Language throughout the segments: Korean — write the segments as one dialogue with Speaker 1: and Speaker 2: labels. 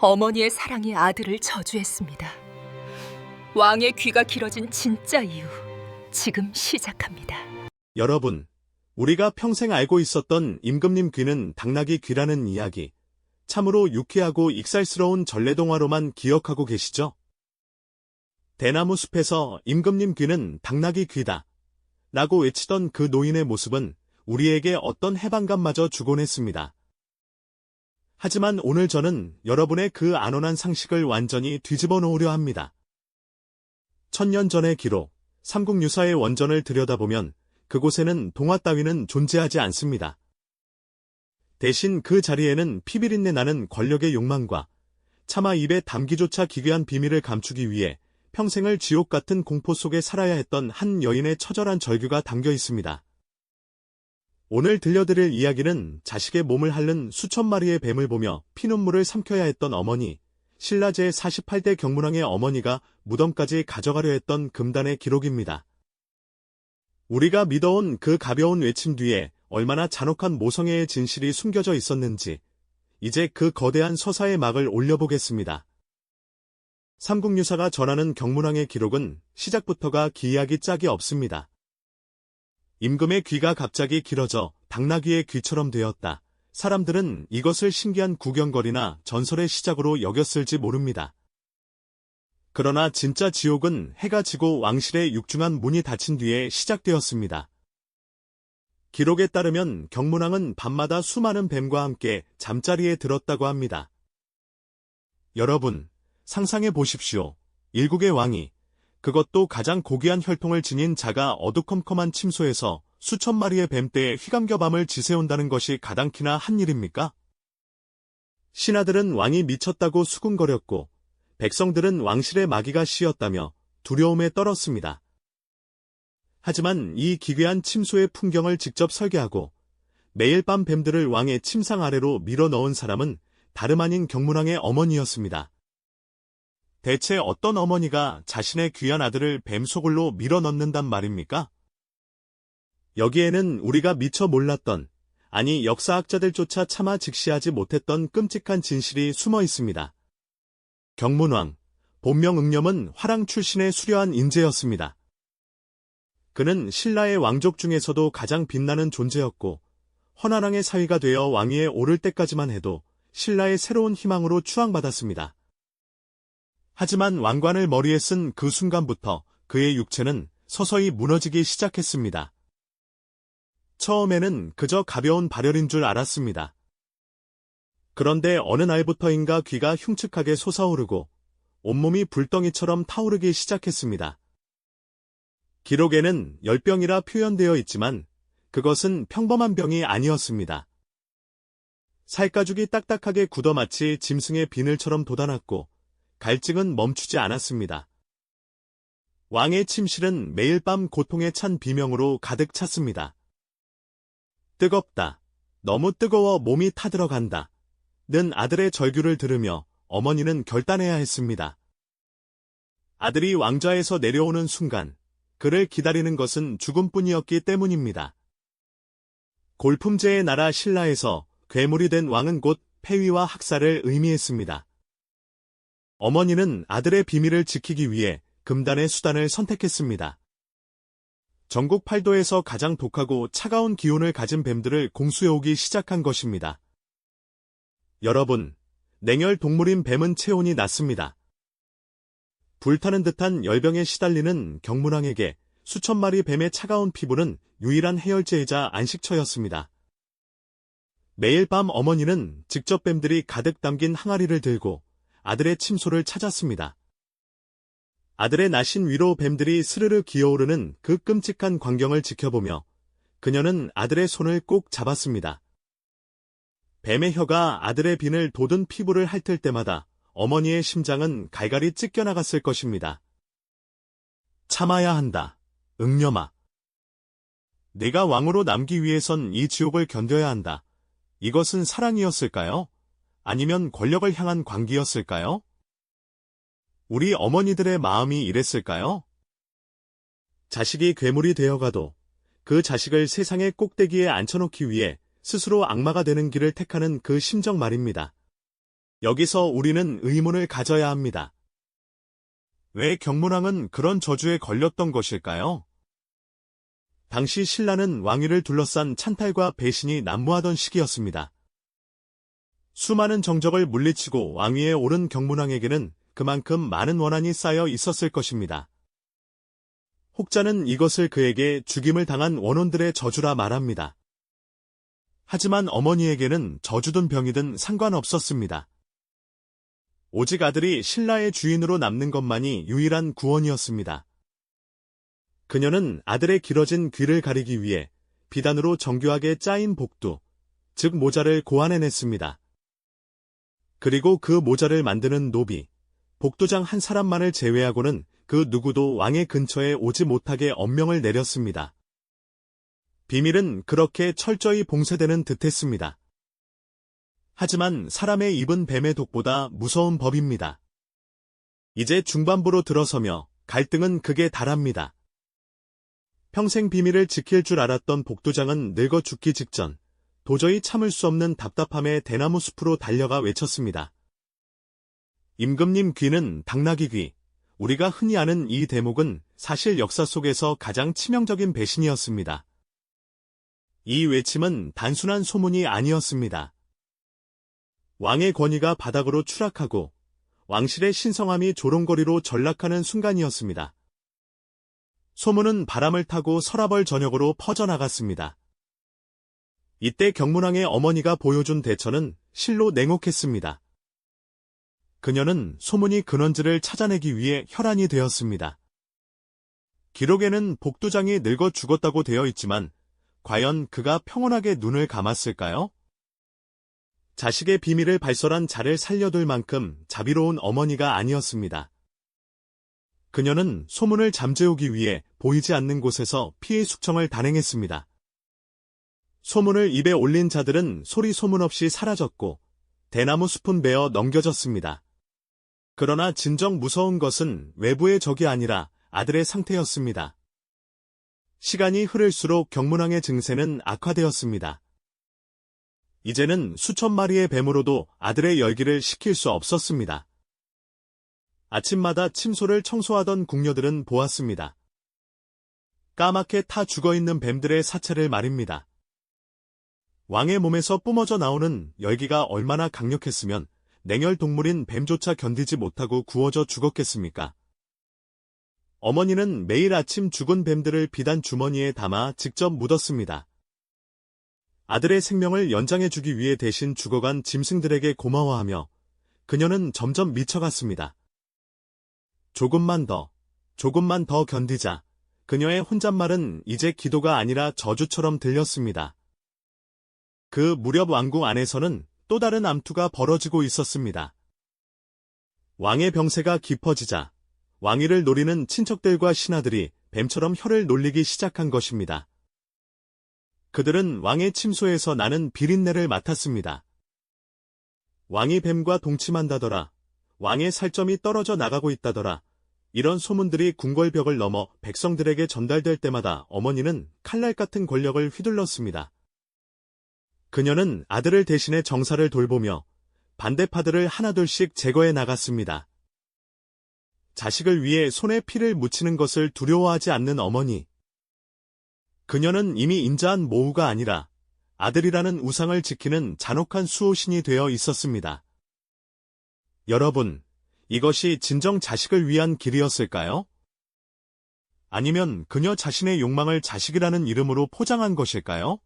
Speaker 1: 어머니의 사랑이 아들을 저주했습니다. 왕의 귀가 길어진 진짜 이유 지금 시작합니다.
Speaker 2: 여러분, 우리가 평생 알고 있었던 임금님 귀는 당나귀 귀라는 이야기, 참으로 유쾌하고 익살스러운 전래동화로만 기억하고 계시죠? 대나무 숲에서 임금님 귀는 당나귀 귀다. 라고 외치던 그 노인의 모습은 우리에게 어떤 해방감마저 주곤 했습니다. 하지만 오늘 저는 여러분의 그 안온한 상식을 완전히 뒤집어 놓으려 합니다. 천년 전의 기록, 삼국유사의 원전을 들여다보면 그곳에는 동화 따위는 존재하지 않습니다. 대신 그 자리에는 피비린내 나는 권력의 욕망과 차마 입에 담기조차 기괴한 비밀을 감추기 위해 평생을 지옥 같은 공포 속에 살아야 했던 한 여인의 처절한 절규가 담겨 있습니다. 오늘 들려드릴 이야기는 자식의 몸을 핥는 수천 마리의 뱀을 보며 피눈물을 삼켜야 했던 어머니, 신라 제 48대 경문왕의 어머니가 무덤까지 가져가려 했던 금단의 기록입니다. 우리가 믿어온 그 가벼운 외침 뒤에 얼마나 잔혹한 모성애의 진실이 숨겨져 있었는지, 이제 그 거대한 서사의 막을 올려보겠습니다. 삼국유사가 전하는 경문왕의 기록은 시작부터가 기이하기 짝이 없습니다. 임금의 귀가 갑자기 길어져 당나귀의 귀처럼 되었다. 사람들은 이것을 신기한 구경거리나 전설의 시작으로 여겼을지 모릅니다. 그러나 진짜 지옥은 해가 지고 왕실의 육중한 문이 닫힌 뒤에 시작되었습니다. 기록에 따르면 경문왕은 밤마다 수많은 뱀과 함께 잠자리에 들었다고 합니다. 여러분, 상상해 보십시오. 일국의 왕이, 그것도 가장 고귀한 혈통을 지닌 자가 어두컴컴한 침소에서 수천 마리의 뱀떼에 휘감겨 밤을 지새운다는 것이 가당키나 한 일입니까? 신하들은 왕이 미쳤다고 수군거렸고, 백성들은 왕실의 마귀가 씌었다며 두려움에 떨었습니다. 하지만 이 기괴한 침소의 풍경을 직접 설계하고 매일 밤 뱀들을 왕의 침상 아래로 밀어 넣은 사람은 다름 아닌 경문왕의 어머니였습니다. 대체 어떤 어머니가 자신의 귀한 아들을 뱀 소굴로 밀어 넣는단 말입니까? 여기에는 우리가 미처 몰랐던, 아니 역사학자들조차 차마 직시하지 못했던 끔찍한 진실이 숨어 있습니다. 경문왕, 본명 응념은 화랑 출신의 수려한 인재였습니다. 그는 신라의 왕족 중에서도 가장 빛나는 존재였고, 헌안왕의 사위가 되어 왕위에 오를 때까지만 해도 신라의 새로운 희망으로 추앙받았습니다. 하지만 왕관을 머리에 쓴 그 순간부터 그의 육체는 서서히 무너지기 시작했습니다. 처음에는 그저 가벼운 발열인 줄 알았습니다. 그런데 어느 날부터인가 귀가 흉측하게 솟아오르고 온몸이 불덩이처럼 타오르기 시작했습니다. 기록에는 열병이라 표현되어 있지만 그것은 평범한 병이 아니었습니다. 살가죽이 딱딱하게 굳어 마치 짐승의 비늘처럼 돋아났고 갈증은 멈추지 않았습니다. 왕의 침실은 매일 밤 고통에 찬 비명으로 가득 찼습니다. 뜨겁다. 너무 뜨거워 몸이 타들어간다. 는 아들의 절규를 들으며 어머니는 결단해야 했습니다. 아들이 왕좌에서 내려오는 순간 그를 기다리는 것은 죽음뿐이었기 때문입니다. 골품제의 나라 신라에서 괴물이 된 왕은 곧 폐위와 학살을 의미했습니다. 어머니는 아들의 비밀을 지키기 위해 금단의 수단을 선택했습니다. 전국 팔도에서 가장 독하고 차가운 기운을 가진 뱀들을 공수해오기 시작한 것입니다. 여러분, 냉혈 동물인 뱀은 체온이 낮습니다. 불타는 듯한 열병에 시달리는 경문왕에게 수천 마리 뱀의 차가운 피부는 유일한 해열제이자 안식처였습니다. 매일 밤 어머니는 직접 뱀들이 가득 담긴 항아리를 들고 아들의 침소를 찾았습니다. 아들의 나신 위로 뱀들이 스르르 기어오르는 그 끔찍한 광경을 지켜보며 그녀는 아들의 손을 꼭 잡았습니다. 뱀의 혀가 아들의 비늘 돋은 피부를 핥을 때마다 어머니의 심장은 갈갈이 찢겨나갔을 것입니다. 참아야 한다. 응념아. 내가 왕으로 남기 위해선 이 지옥을 견뎌야 한다. 이것은 사랑이었을까요? 아니면 권력을 향한 광기였을까요? 우리 어머니들의 마음이 이랬을까요? 자식이 괴물이 되어가도 그 자식을 세상의 꼭대기에 앉혀놓기 위해 스스로 악마가 되는 길을 택하는 그 심정 말입니다. 여기서 우리는 의문을 가져야 합니다. 왜 경문왕은 그런 저주에 걸렸던 것일까요? 당시 신라는 왕위를 둘러싼 찬탈과 배신이 난무하던 시기였습니다. 수많은 정적을 물리치고 왕위에 오른 경문왕에게는 그만큼 많은 원한이 쌓여 있었을 것입니다. 혹자는 이것을 그에게 죽임을 당한 원혼들의 저주라 말합니다. 하지만 어머니에게는 저주든 병이든 상관없었습니다. 오직 아들이 신라의 주인으로 남는 것만이 유일한 구원이었습니다. 그녀는 아들의 길어진 귀를 가리기 위해 비단으로 정교하게 짜인 복두, 즉 모자를 고안해냈습니다. 그리고 그 모자를 만드는 노비, 복도장 한 사람만을 제외하고는 그 누구도 왕의 근처에 오지 못하게 엄명을 내렸습니다. 비밀은 그렇게 철저히 봉쇄되는 듯했습니다. 하지만 사람의 입은 뱀의 독보다 무서운 법입니다. 이제 중반부로 들어서며 갈등은 극에 달합니다. 평생 비밀을 지킬 줄 알았던 복도장은 늙어 죽기 직전 도저히 참을 수 없는 답답함에 대나무 숲으로 달려가 외쳤습니다. 임금님 귀는 당나귀 귀. 우리가 흔히 아는 이 대목은 사실 역사 속에서 가장 치명적인 배신이었습니다. 이 외침은 단순한 소문이 아니었습니다. 왕의 권위가 바닥으로 추락하고 왕실의 신성함이 조롱거리로 전락하는 순간이었습니다. 소문은 바람을 타고 서라벌 전역으로 퍼져나갔습니다. 이때 경문왕의 어머니가 보여준 대처는 실로 냉혹했습니다. 그녀는 소문이 근원지를 찾아내기 위해 혈안이 되었습니다. 기록에는 복두장이 늙어 죽었다고 되어 있지만 과연 그가 평온하게 눈을 감았을까요? 자식의 비밀을 발설한 자를 살려둘 만큼 자비로운 어머니가 아니었습니다. 그녀는 소문을 잠재우기 위해 보이지 않는 곳에서 피해 숙청을 단행했습니다. 소문을 입에 올린 자들은 소리 소문 없이 사라졌고 대나무 숲은 베어 넘겨졌습니다. 그러나 진정 무서운 것은 외부의 적이 아니라 아들의 상태였습니다. 시간이 흐를수록 경문왕의 증세는 악화되었습니다. 이제는 수천 마리의 뱀으로도 아들의 열기를 식힐 수 없었습니다. 아침마다 침소를 청소하던 궁녀들은 보았습니다. 까맣게 타 죽어있는 뱀들의 사체를 말입니다. 왕의 몸에서 뿜어져 나오는 열기가 얼마나 강력했으면 냉혈 동물인 뱀조차 견디지 못하고 구워져 죽었겠습니까? 어머니는 매일 아침 죽은 뱀들을 비단 주머니에 담아 직접 묻었습니다. 아들의 생명을 연장해주기 위해 대신 죽어간 짐승들에게 고마워하며 그녀는 점점 미쳐갔습니다. 조금만 더, 조금만 더 견디자. 그녀의 혼잣말은 이제 기도가 아니라 저주처럼 들렸습니다. 그 무렵 왕궁 안에서는 또 다른 암투가 벌어지고 있었습니다. 왕의 병세가 깊어지자 왕위를 노리는 친척들과 신하들이 뱀처럼 혀를 놀리기 시작한 것입니다. 그들은 왕의 침소에서 나는 비린내를 맡았습니다. 왕이 뱀과 동침한다더라. 왕의 살점이 떨어져 나가고 있다더라. 이런 소문들이 궁궐벽을 넘어 백성들에게 전달될 때마다 어머니는 칼날 같은 권력을 휘둘렀습니다. 그녀는 아들을 대신해 정사를 돌보며 반대파들을 하나둘씩 제거해 나갔습니다. 자식을 위해 손에 피를 묻히는 것을 두려워하지 않는 어머니. 그녀는 이미 인자한 모우가 아니라 아들이라는 우상을 지키는 잔혹한 수호신이 되어 있었습니다. 여러분, 이것이 진정 자식을 위한 길이었을까요? 아니면 그녀 자신의 욕망을 자식이라는 이름으로 포장한 것일까요?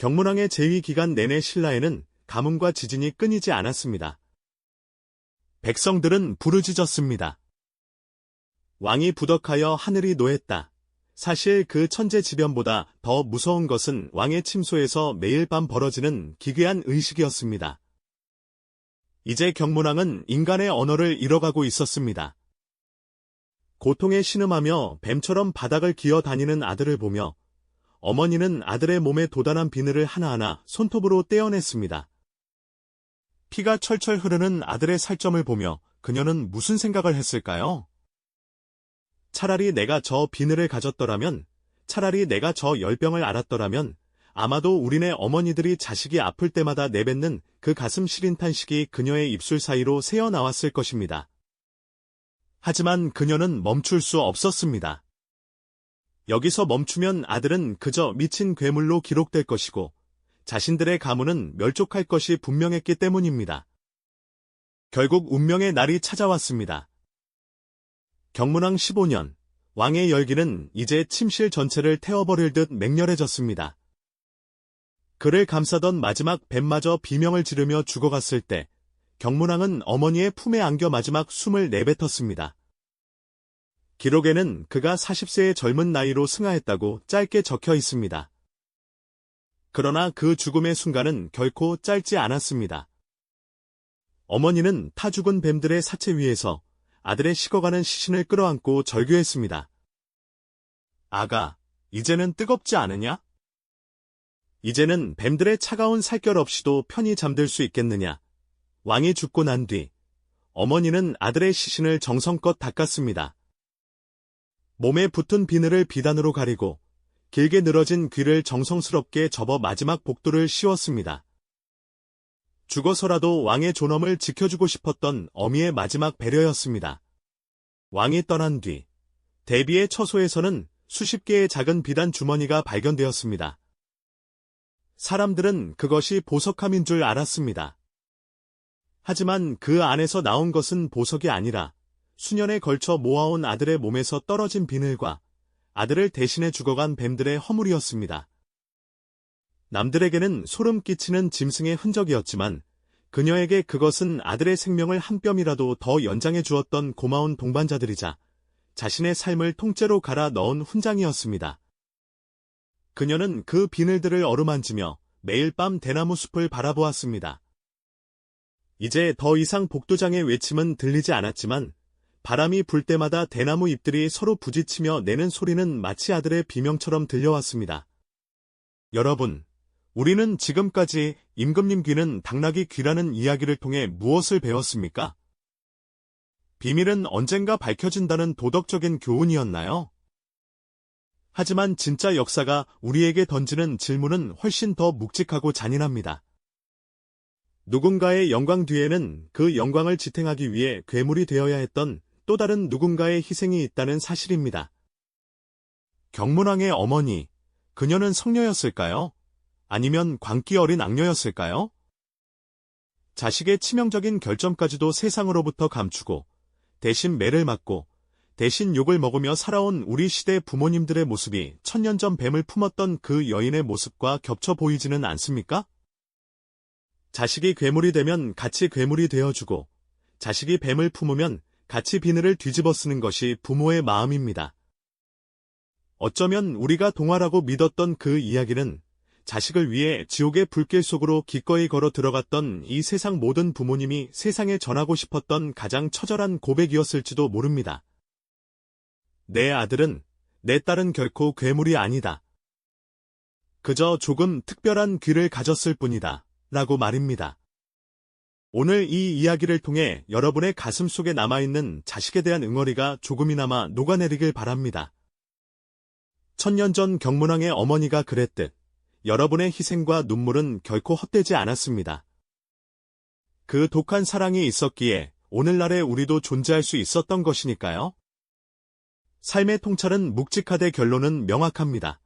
Speaker 2: 경문왕의 재위 기간 내내 신라에는 가뭄과 지진이 끊이지 않았습니다. 백성들은 부르짖었습니다. 왕이 부덕하여 하늘이 노했다. 사실 그 천재지변보다 더 무서운 것은 왕의 침소에서 매일 밤 벌어지는 기괴한 의식이었습니다. 이제 경문왕은 인간의 언어를 잃어가고 있었습니다. 고통에 신음하며 뱀처럼 바닥을 기어 다니는 아들을 보며 어머니는 아들의 몸에 도단한 비늘을 하나하나 손톱으로 떼어냈습니다. 피가 철철 흐르는 아들의 살점을 보며 그녀는 무슨 생각을 했을까요? 차라리 내가 저 비늘을 가졌더라면, 차라리 내가 저 열병을 알았더라면, 아마도 우리네 어머니들이 자식이 아플 때마다 내뱉는 그 가슴 시린 탄식이 그녀의 입술 사이로 새어나왔을 것입니다. 하지만 그녀는 멈출 수 없었습니다. 여기서 멈추면 아들은 그저 미친 괴물로 기록될 것이고 자신들의 가문은 멸족할 것이 분명했기 때문입니다. 결국 운명의 날이 찾아왔습니다. 경문왕 15년, 왕의 열기는 이제 침실 전체를 태워버릴 듯 맹렬해졌습니다. 그를 감싸던 마지막 뱀마저 비명을 지르며 죽어갔을 때 경문왕은 어머니의 품에 안겨 마지막 숨을 내뱉었습니다. 기록에는 그가 40세의 젊은 나이로 승하했다고 짧게 적혀 있습니다. 그러나 그 죽음의 순간은 결코 짧지 않았습니다. 어머니는 타 죽은 뱀들의 사체 위에서 아들의 식어가는 시신을 끌어안고 절규했습니다. 아가, 이제는 뜨겁지 않으냐? 이제는 뱀들의 차가운 살결 없이도 편히 잠들 수 있겠느냐? 왕이 죽고 난 뒤, 어머니는 아들의 시신을 정성껏 닦았습니다. 몸에 붙은 비늘을 비단으로 가리고, 길게 늘어진 귀를 정성스럽게 접어 마지막 복도를 씌웠습니다. 죽어서라도 왕의 존엄을 지켜주고 싶었던 어미의 마지막 배려였습니다. 왕이 떠난 뒤, 대비의 처소에서는 수십 개의 작은 비단 주머니가 발견되었습니다. 사람들은 그것이 보석함인 줄 알았습니다. 하지만 그 안에서 나온 것은 보석이 아니라 수년에 걸쳐 모아온 아들의 몸에서 떨어진 비늘과 아들을 대신해 죽어간 뱀들의 허물이었습니다. 남들에게는 소름 끼치는 짐승의 흔적이었지만 그녀에게 그것은 아들의 생명을 한 뼘이라도 더 연장해 주었던 고마운 동반자들이자 자신의 삶을 통째로 갈아 넣은 훈장이었습니다. 그녀는 그 비늘들을 어루만지며 매일 밤 대나무 숲을 바라보았습니다. 이제 더 이상 복도장의 외침은 들리지 않았지만 바람이 불 때마다 대나무 잎들이 서로 부딪히며 내는 소리는 마치 아들의 비명처럼 들려왔습니다. 여러분, 우리는 지금까지 임금님 귀는 당나귀 귀라는 이야기를 통해 무엇을 배웠습니까? 비밀은 언젠가 밝혀진다는 도덕적인 교훈이었나요? 하지만 진짜 역사가 우리에게 던지는 질문은 훨씬 더 묵직하고 잔인합니다. 누군가의 영광 뒤에는 그 영광을 지탱하기 위해 괴물이 되어야 했던 또 다른 누군가의 희생이 있다는 사실입니다. 경문왕의 어머니, 그녀는 성녀였을까요? 아니면 광기 어린 악녀였을까요? 자식의 치명적인 결점까지도 세상으로부터 감추고 대신 매를 맞고 대신 욕을 먹으며 살아온 우리 시대 부모님들의 모습이 천년 전 뱀을 품었던 그 여인의 모습과 겹쳐 보이지는 않습니까? 자식이 괴물이 되면 같이 괴물이 되어주고 자식이 뱀을 품으면 같이 비늘을 뒤집어 쓰는 것이 부모의 마음입니다. 어쩌면 우리가 동화라고 믿었던 그 이야기는 자식을 위해 지옥의 불길 속으로 기꺼이 걸어 들어갔던 이 세상 모든 부모님이 세상에 전하고 싶었던 가장 처절한 고백이었을지도 모릅니다. 내 아들은, 내 딸은 결코 괴물이 아니다. 그저 조금 특별한 귀를 가졌을 뿐이다. 라고 말입니다. 오늘 이 이야기를 통해 여러분의 가슴 속에 남아있는 자식에 대한 응어리가 조금이나마 녹아내리길 바랍니다. 천년 전 경문왕의 어머니가 그랬듯 여러분의 희생과 눈물은 결코 헛되지 않았습니다. 그 독한 사랑이 있었기에 오늘날의 우리도 존재할 수 있었던 것이니까요. 삶의 통찰은 묵직하되 결론은 명확합니다.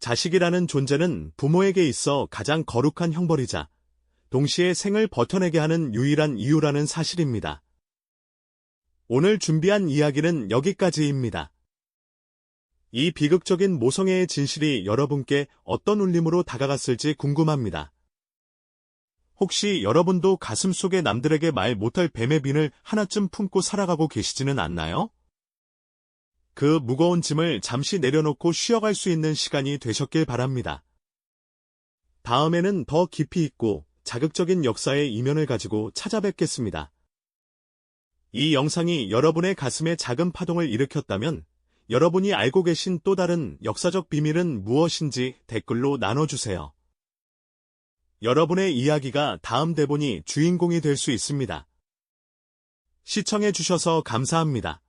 Speaker 2: 자식이라는 존재는 부모에게 있어 가장 거룩한 형벌이자 동시에 생을 버텨내게 하는 유일한 이유라는 사실입니다. 오늘 준비한 이야기는 여기까지입니다. 이 비극적인 모성애의 진실이 여러분께 어떤 울림으로 다가갔을지 궁금합니다. 혹시 여러분도 가슴 속에 남들에게 말 못할 뱀의 빈을 하나쯤 품고 살아가고 계시지는 않나요? 그 무거운 짐을 잠시 내려놓고 쉬어갈 수 있는 시간이 되셨길 바랍니다. 다음에는 더 깊이 있고 자극적인 역사의 이면을 가지고 찾아뵙겠습니다. 이 영상이 여러분의 가슴에 작은 파동을 일으켰다면 여러분이 알고 계신 또 다른 역사적 비밀은 무엇인지 댓글로 나눠주세요. 여러분의 이야기가 다음 대본이 주인공이 될 수 있습니다. 시청해주셔서 감사합니다.